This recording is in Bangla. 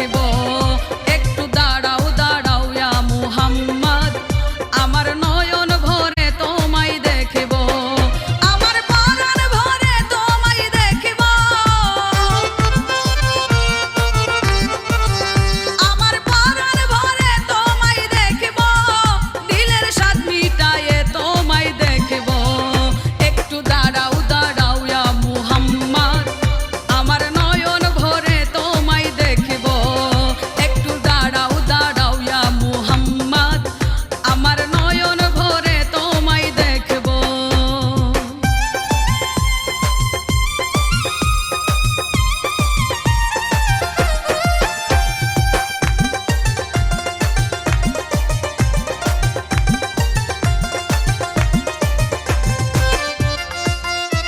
রাখব